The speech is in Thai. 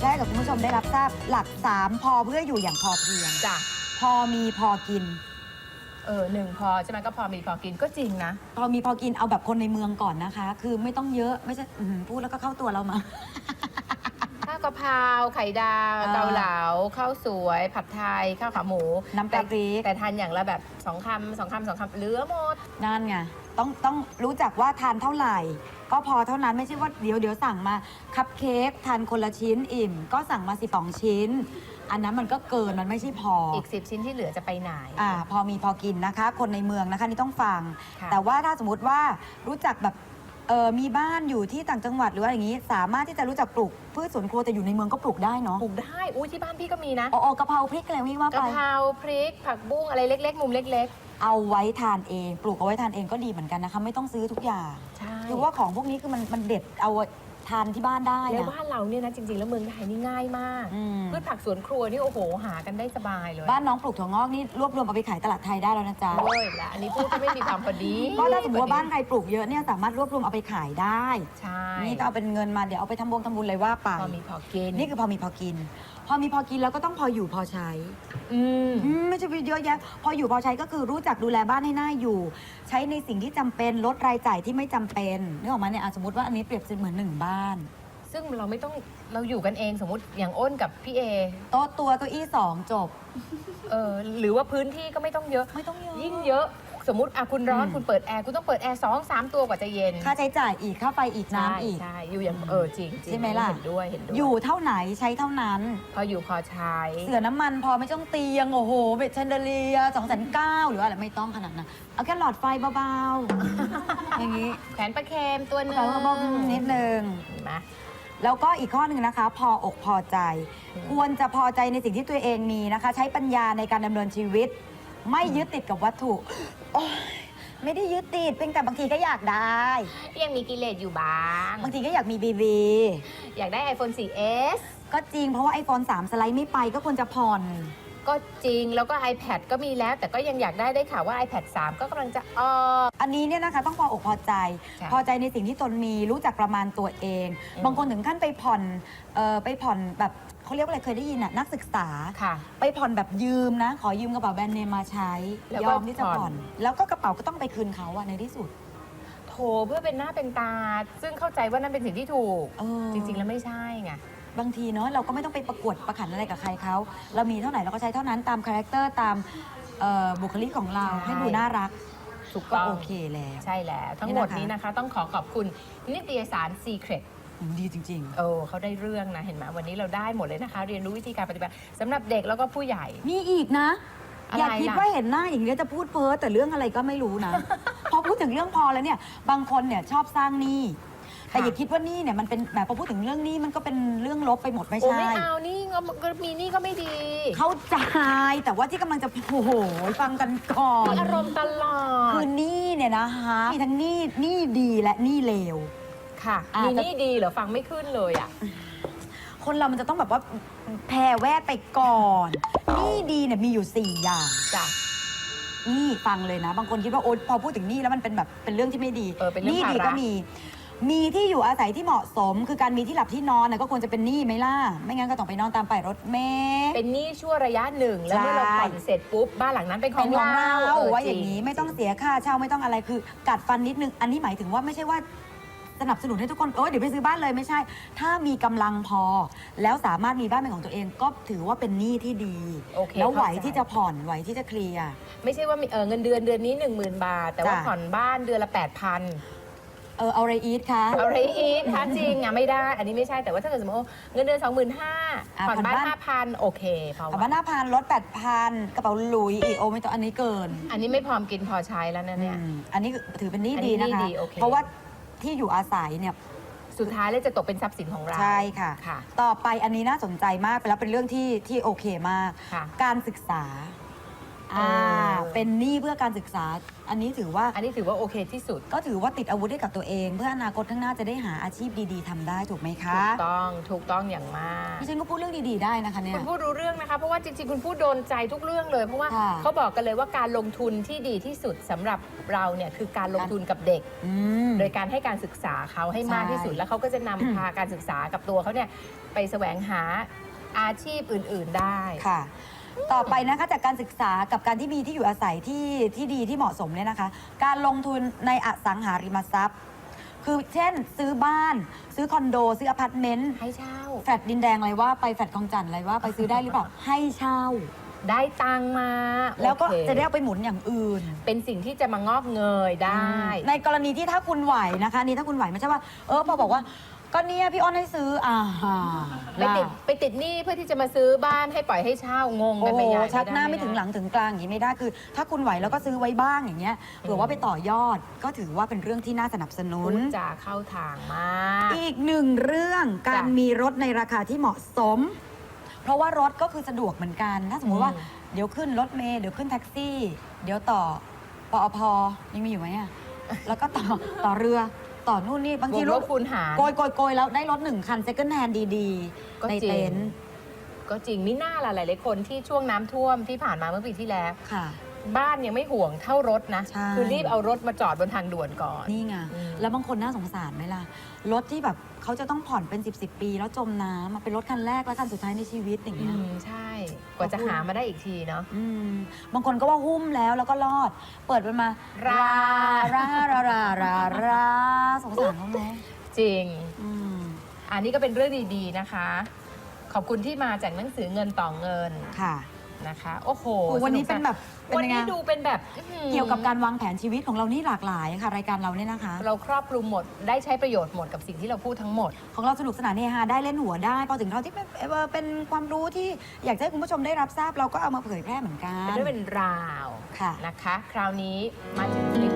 แจ้งกับคุณผู้ชมได้รับทราบหลัก 3 พอเพื่ออยู่อย่างพอเพียง จ้ะพอมีพอกิน เออหนึ่งพอใช่ไหมก็พอมีพอกินก็จริงนะ พอมีพอกินเอาแบบคนในเมืองก่อนนะคะ คือไม่ต้องเยอะไม่ใช่อื้อหือพูดแล้วก็เข้าตัวเรามาข้าวกะเพราไข่ดาวอ่า เกาเหลาข้าวสวย ผัดไทยข้าวขาหมูน้ำปลาพริก แต่ทานอย่างละแบบสองคำสองคำสองคำเหลือหมด นั่นไงต้องต้องรู้จักว่าทานเท่าไหร่ ก็พอเท่านั้นไม่ใช่ว่าเดี๋ยวเดี๋ยวสั่งมาคัพเค้กทานคนละชิ้นอิ่ม ก็สั่งมา 12 ชิ้น อันนั้นมันก็เกินมันไม่ใช่พอออีก10ชิ้นที่เหลือจะไปไหน อ่าพอมีพอกินนะคะ คนในเมืองนะคะนี่ต้องฟัง ค่ะ แต่ว่าถ้าสมมติว่ารู้จักแบบ เออมีบ้านอยู่ที่ต่างจังหวัดหรือว่าอย่างนี้ สามารถที่จะรู้จักปลูกพืชสวนครัวแต่อยู่ในเมืองก็ปลูกได้เนาะปลูกได้อุ้ยที่บ้านพี่ก็มีนะโอ้โอกะเพราพริกอะไรวิ่งว่ากะไป เพราพริก ผักบุ้งอะไรเล็ก ๆ มุมเล็ก เอาไว้ทานเอง ปลูกเอาไว้ทานเองก็ดีเหมือนกันนะคะ ไม่ต้องซื้อทุกอย่างๆ ใช่คือว่าของพวกนี้คือมันมันเด็ดเอาไว้ ทานที่บ้านได้แล้วนะบ้านเราเนี่ยนะจริง ๆ แล้วเมืองไทยนี่ง่ายมากอืม พืชผักสวนครัวนี่โอ้โหหากันได้สบายเลยบ้านน้องปลูกถั่วงอกนี่รวบรวมเอาไปขายตลาดไทยได้แล้วนะจ๊ะเว้ยละอันนี้พูดก็ไม่มีความพอดีก็ถ้าสมมติว่าบ้านใครปลูกเยอะเนี่ยสามารถรวบรวมเอาไปขายได้ ใช่นี่ก็เอาเป็นเงินมาเดี๋ยวเอาไปทำบงทำบุญเลยว่าไป พอมีพอกิน นี่คือพอมีพอกิน พอมีพอกินแล้วก็ต้องพออยู่พอใช้อืม อืมไม่ใช่เยอะแยะ พออยู่พอใช้ก็คือรู้จักดูแลบ้านให้น่าอยู่ ใช้ในสิ่งที่จำเป็นลดรายจ่ายที่ไม่จำเป็นนึกออกไหมาเนี่ยอะสมมติว่าอันนี้เปรียบเสมือนหนึ่งบ้าน ซึ่งเราไม่ต้องเราอยู่กันเองสมมติอย่างอ้นกับพี่เอโต๊ะตัวเก้าอี้สองจบ เออหรือว่าพื้นที่ก็ไม่ต้องเยอะ ไม่ต้องเยอะ ยิ่งเยอะ สมมติอะคุณร้อนอืม คุณเปิดแอร์คุณต้องเปิดแอร์สองสามตัวกว่าจะเย็นค่าใช้จ่ายอีกค่าไฟอีกน้ำอีก ใช่ใช่อยู่อย่างเออจริงจริงใช่ไหมล่ะ เห็นด้วยเห็นด้วยอยู่เท่าไหนใช้เท่านั้น พออยู่พอใช้ เสือน้ำมันพอไม่ต้องเตียง โอ้โหเบ็ดเชนเดเลียสองแสนเก้าหรืออะไรไม่ต้องขนาดนั้นเอาแค่หลอดไฟเบาๆ อย่างนี้แขวนประเค็มตัวหนึงเบาๆนิดนึง เห็นไหม แล้วก็อีกข้อหนึ่งนะคะ พออกพอใจ อืม ควรจะพอใจในสิ่งที่ตัวเองมีนะคะ ใช้ปัญญาในการดำเนินชีวิต ไม่ยึดติดกับวัตถุโอ๊ยไม่ได้ยึดติดเพียงแต่บางทีก็อยากได้ ยังมีกิเลสอยู่บ้าง บางทีก็อยากมีบีบี อยากได้ iPhone 4S ก็จริงเพราะว่า iPhone 3 สไลด์ไม่ไปก็ควรจะผ่อน ก็จริง แล้วก็ iPad ก็มีแล้ว แต่ก็ยังอยากได้ได้ข่าวว่า iPad 3 ก็กำลังจะออก อันนี้เนี่ยนะคะต้องพออกพอใจค่ะพอใจในสิ่งที่ตนมีรู้จักประมาณตัวเอง อืม บางคนถึงขั้นไปผ่อนเออไปผ่อนแบบเขาเรียกว่าอะไรเคยได้ยินอะนักศึกษา ค่ะ ไปผ่อนแบบยืมนะ ขอยืมกระเป๋าแบรนด์เนมมาใช้แล้วยก็อมที่จะผ่อนผ่อนแล้วก็กระเป๋าก็ต้องไปคืนเขาอะในที่สุดโทร เพื่อเป็นหน้าเป็นตา ซึ่งเข้าใจว่านั่นเป็นสิ่งที่ถูก เออ จริง ๆ แล้วไม่ใช่ไง บางทีเนาะเราก็ไม่ต้องไปประกวดประขันอะไรกับใครเขาเรามีเท่าไหร่เราก็ใช้เท่านั้นตามคาแรคเตอร์ตามเอ่อบุคลิกของเราใช่ ให้ดูน่ารักถูกก็ต้องโอเคแล้ว ใช่แล้วทั้งนี่หมดนะคะ นี้นะคะ ต้องขอขอบคุณนิตยสาร Secret ดีจริงโอ้เขาได้เรื่องนะ เห็นไหมวันนี้เราได้หมดเลยนะคะ เรียนรู้วิธีการปฏิบัติสำหรับเด็กแล้วก็ผู้ใหญ่ๆมีอีกนะ อะไรอย่าคิดล่ะ ว่าเห็นหน้าอย่างนี้จะพูดเพ้อแต่เรื่องอะไรก็ไม่รู้นะ พอพูดถึงเรื่องพอแล้วเนี่ย บางคนเนี่ยชอบสร้างหนี้แต่อย่าคิดว่าหนี้เนี่ยมันเป็นแบบพอพูดถึงเรื่องหนี้มันก็เป็นเรื่องลบไปหมดไม่โอ้ใช่ ไม่เอานี่ก็ก็มีนี่ก็ไม่ดีเข้าใจแต่ว่าที่กำลังจะโอ้โหฟังกันก่อนมีอารมณ์ตลอดคือหนี้เนี่ยนะคะมีทั้งหนี้หนี้ดีและหนี้เลว ค่ะอะ มีแต่นี่ดีเหรอฟังไม่ขึ้นเลยอะ คนเรามันจะต้องแบบว่าแผ่แวดไปก่อนหนี้ดีเนี่ยมีอยู่ 4 อย่างจ้ะนี่ฟังเลยนะ บางคนคิดว่าโอ๊ยพอพูดถึงหนี้แล้วมันเป็นแบบเป็นเรื่องที่ไม่ดีเออเป็นเรื่องหนี้ดีภาระ ก็มี มีที่อยู่อาศัยที่เหมาะสม คือการมีที่หลับที่นอนนะก็ควรจะเป็นหนี้ไหมล่ะ ไม่งั้นก็ต้องไปนอนตามป้ายรถเมล์ เป็นหนี้ชั่วระยะหนึ่ง แล้วเมื่อเราใช่ผ่อนเสร็จปุ๊บ บ้านหลังนั้นเป็นขเป็อนงของเราเราเว่าอย่างจรินี้ไม่ต้องเสียค่าเช่าไม่ต้องอะไรคือกัดฟันนิดนึง อันนี้หมายถึงว่าไม่ใช่ว่า สนับสนุนให้ทุกคนเออเดี๋ยวไปซื้อบ้านเลยไม่ใช่ ถ้ามีกำลังพอ แล้วสามารถมีบ้านเป็นของตัวเองก็ถือว่าเป็นหนี้ที่ดีโอเคแล้วไหวเข้าใจ ที่จะผ่อนไหวที่จะเคลียร์ ไม่ใช่ว่ามีเออเงินเดือนเดือนนี้ 1 0,000 บาท แต่ว่าจ้ะ ผ่อนบ้านเดือนละ 8,000เออเอาอะไรอีทคะ เอาอะไรอีกคะจริงอะไม่ได้ อันนี้ไม่ใช่แต่ว่าถ้าเกิดสมมติว่าเงินเดือน25,000ผ่อนบ้าน5,000โอเคพอเอาไหวบ้านหน้าพันลดแปดพันกระเป๋าหลุยอีกโอไม่ต้องอันนี้เกินอันนี้ไม่พร้อมกินพอใช้แล้วนะเนี่ย อืมอันนี้ถือเป็นหนี้อันนี้ดีนะคะหนี้ดีโอเค เพราะว่า ที่อยู่อาศัยเนี่ยสุดท้ายแล้วจะตกเป็นทรัพย์สินของเรา ใช่ค่ะ ค่ะต่อไปอันนี้น่าสนใจมากไปแล้วเป็นเรื่องที่ที่โอเคมาก ค่ะ การศึกษา อ่าเออเป็นหนี้เพื่อการศึกษา อันนี้ถือว่าอันนี้ถือว่าโอเคที่สุดก็ถือว่าติดอาวุธให้กับตัวเอง เพื่ออนาคตข้างหน้าจะได้หาอาชีพดีๆทำได้ถูกไหมคะถูกต้องถูกต้องอย่างมากดิฉันก็พูดเรื่องดีๆได้นะคะเนี่คุยณพูดรู้เรื่องนะคะเพราะว่าจริงๆคุณพูดโดนใจทุกเรื่องเลย เพราะว่าค่ะเขาบอกกันเลยว่าการลงทุนที่ดีที่สุดสำหรับเราเนี่ยคือการลงทุนกับเด็ก อืม โดยการให้การศึกษาเขาให้มากที่สุด ใช่ แล้วเขาก็จะนำพาการศึกษากับตัวเขาเนี่ยไปแสวงหาอาชีพอื่น ๆได้ ค่ะ ต่อไปนะคะจากการศึกษากับการที่มีที่อยู่อาศัยที่ที่ดีที่เหมาะสมเนี่ยนะคะ การลงทุนในอสังหาริมทรัพย์ คือเช่น ซื้อบ้าน ซื้อคอนโด ซื้ออพาร์ตเมนต์ให้เช่า แฟลตดินแดงอะไรว่าไปแฟลตคลองจันทร์อะไรว่าไปซื้อได้หรือเปล่าให้เช่า ได้ตังค์มาแล้วก็โอเคจะได้เอาไปหมุนอย่างอื่น เป็นสิ่งที่จะมางอกเงยได้ ในกรณีที่ถ้าคุณไหวนะคะนี่ถ้าคุณไหวไม่ใช่ว่า เออพอบอกว่า ก็เนี่ยพี่อ้อนให้ซื้ออ่าฮะไปติดไปติดหนี้เพื่อที่จะมาซื้อบ้านให้ปล่อยให้เช่างงโอ้กันโหไปใหญ่ชักหน้าด้ไม่ถึงหลังถึงกลางอย่างนี้ไม่ได้คือ ถ้าคุณไหวแล้วก็ซื้อไว้บ้างอย่างเงี้ยเผื่อว่าไปต่อยอดก็ถือว่าเป็นเรื่องที่น่าสนับสนุพูน ดจาเข้าทางมาก อีกหนึ่งเรื่องการจ้ะมีรถในราคาที่เหมาะสม เพราะว่ารถก็คือสะดวกเหมือนกัน ถ้าสมมติว่าอืม เดี๋ยวขึ้นรถเมล์เดี๋ยวขึ้นแท็กซี่ เดี๋ยวต่อปอพยังมีอยู่ไหมอะแล้วก็ต่อต่อเรือ ต่อนู่นนี่บางบวทีกรลถบคูณหารโกยโกยโกยแล้วได้รถหนึ่งคัน second hand ดีก็ๆ ในจริง เต็นท์ก็จริงมิน่าล่ะหลาย ๆ คนที่ช่วงน้ำท่วมที่ผ่านมาเมื่อปีที่แล้ว ค่ะ บ้านยังไม่ห่วงเท่ารถนะ ใช่ คือรีบเอารถมาจอดบนทางด่วนก่อน นี่ไง อืม แล้วบางคนน่าสงสารไหมล่ะ รถที่แบบเขาจะต้องผ่อนเป็น 10บสปี แล้วจมน้ำมาเป็นรถคันแรกและคันสุดท้ายในชีวิตอย่างอืเงี้ย มใช่ กว่าจะหามาได้อีกทีเนาะ อืมบางคนก็ว่าหุ้มแล้วแล้วก็รอด เปิดมันมารา ราราราราราสงสารเขาไหมจริง อืม อันนี้ก็เป็นเรื่องดีๆนะคะ ขอบคุณที่มาจากหนังสือเงินต่อเงิน ค่ะ นะคะ โอ้โหโอ้วันนี้สเป็นแบบเป็นวันยังไงนี้ดูเป็นแบบอื้อหือ เกี่ยวกับการวางแผนชีวิตของเรานี่หลากหลายค่ะรายการเราเนี่ยนะคะ เราครอบคลุมหมด ได้ใช้ประโยชน์หมดกับสิ่งที่เราพูดทั้งหมด ของเราสนุกสนานเฮฮาได้เล่นหัวได้พอถึงเราที่เป็นเอ่อเป็นความรู้ที่อยากจะให้คุณผู้ชมได้รับทราบเราก็เอามาเผยแพร่เหมือนกัเป็นนเรื่องเป็นราวค่ะ นะคะ คราวนี้มาถึงคลิป